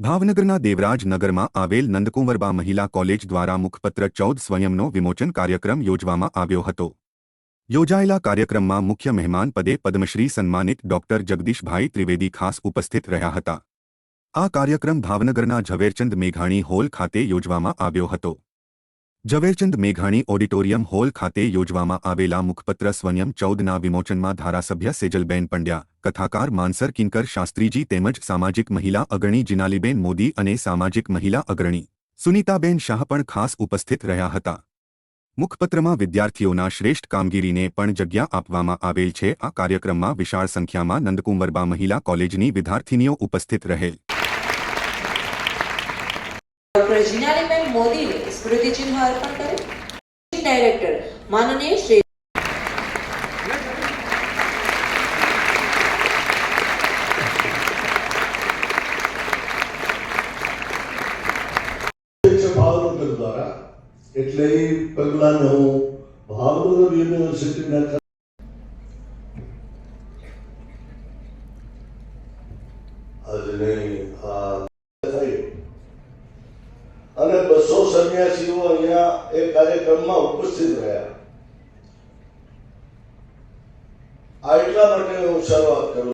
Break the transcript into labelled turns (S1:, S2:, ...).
S1: ભાવનગરના દેવરાજ નગરમાં આવેલ નંદકુંવરબા મહિલા કોલેજ દ્વારા મુખપત્ર ચૌદ સ્વયંનો વિમોચન કાર્યક્રમ યોજવામાં આવ્યો હતો. યોજાયેલા કાર્યક્રમમાં મુખ્ય મહેમાન પદે પદ્મશ્રી સન્માનિત ડોક્ટર જગદીશભાઈ ત્રિવેદી ખાસ ઉપસ્થિત રહ્યા હતા. આ કાર્યક્રમ ભાવનગરના ઝવેરચંદ મેઘાણી હોલ ખાતે યોજવામાં આવ્યો હતો. ઝવેરચંદ મેઘાણી ઓડિટોરિયમ હોલ ખાતે યોજવામાં આવેલા મુખપત્ર સ્વયં ચૌદના વિમોચનમાં ધારાસભ્ય સેજલબેન પંડ્યા, કથાકાર માનસર કિંકર શાસ્ત્રીજી તેમજ સામાજિક મહિલા અગ્રણી જિનાલીબેન મોદી અને સામાજિક મહિલા અગ્રણી સુનીતાબેન શાહ પણ ખાસ ઉપસ્થિત રહ્યા હતા. મુખપત્રમાં વિદ્યાર્થીઓના શ્રેષ્ઠ કામગીરીને પણ જગ્યા આપવામાં આવેલ છે. આ કાર્યક્રમમાં વિશાળ સંખ્યામાં નંદકુંવરબા મહિલા કોલેજની વિદ્યાર્થીનીઓ ઉપસ્થિત રહેલ.
S2: ડોક્ટર જીનાલીબેન મોદીને સ્મૃતિચિહ્ન અર્પણ કરે ડાયરેક્ટર માનનીય શ્રી
S3: એટલે એ પગલાને હું ભાવનગર યુનિવર્સિટીના આજની આ અને બસો સંન્યાસીઓ અહીંયા એ કાર્યક્રમમાં ઉપસ્થિત રહ્યા. આ એટલા માટે હું શરૂઆત કરું